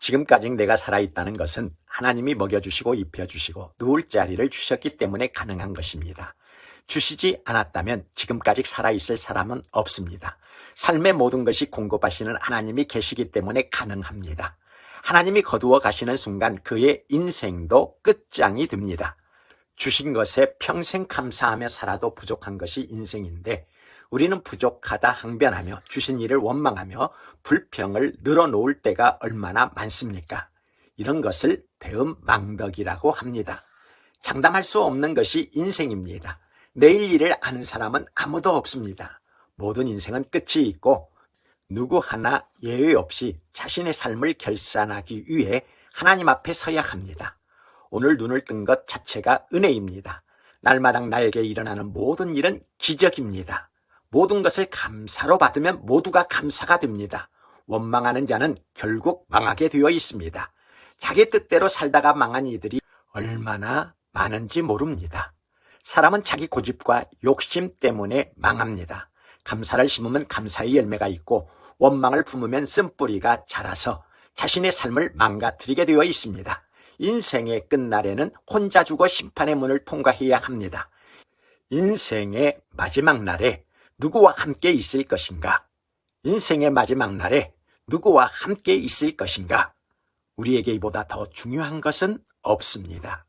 지금까지 내가 살아있다는 것은 하나님이 먹여주시고 입혀주시고 누울 자리를 주셨기 때문에 가능한 것입니다. 주시지 않았다면 지금까지 살아있을 사람은 없습니다. 삶의 모든 것이 공급하시는 하나님이 계시기 때문에 가능합니다. 하나님이 거두어 가시는 순간 그의 인생도 끝장이 됩니다. 주신 것에 평생 감사하며 살아도 부족한 것이 인생인데 우리는 부족하다 항변하며 주신 일을 원망하며 불평을 늘어놓을 때가 얼마나 많습니까? 이런 것을 배음 망덕이라고 합니다. 장담할 수 없는 것이 인생입니다. 내일 일을 아는 사람은 아무도 없습니다. 모든 인생은 끝이 있고 누구 하나 예외 없이 자신의 삶을 결산하기 위해 하나님 앞에 서야 합니다. 오늘 눈을 뜬 것 자체가 은혜입니다. 날마당 나에게 일어나는 모든 일은 기적입니다. 모든 것을 감사로 받으면 모두가 감사가 됩니다. 원망하는 자는 결국 망하게 되어 있습니다. 자기 뜻대로 살다가 망한 이들이 얼마나 많은지 모릅니다. 사람은 자기 고집과 욕심 때문에 망합니다. 감사를 심으면 감사의 열매가 있고 원망을 품으면 쓴뿌리가 자라서 자신의 삶을 망가뜨리게 되어 있습니다. 인생의 끝날에는 혼자 죽어 심판의 문을 통과해야 합니다. 인생의 마지막 날에 누구와 함께 있을 것인가? 인생의 마지막 날에 누구와 함께 있을 것인가? 우리에게 이보다 더 중요한 것은 없습니다.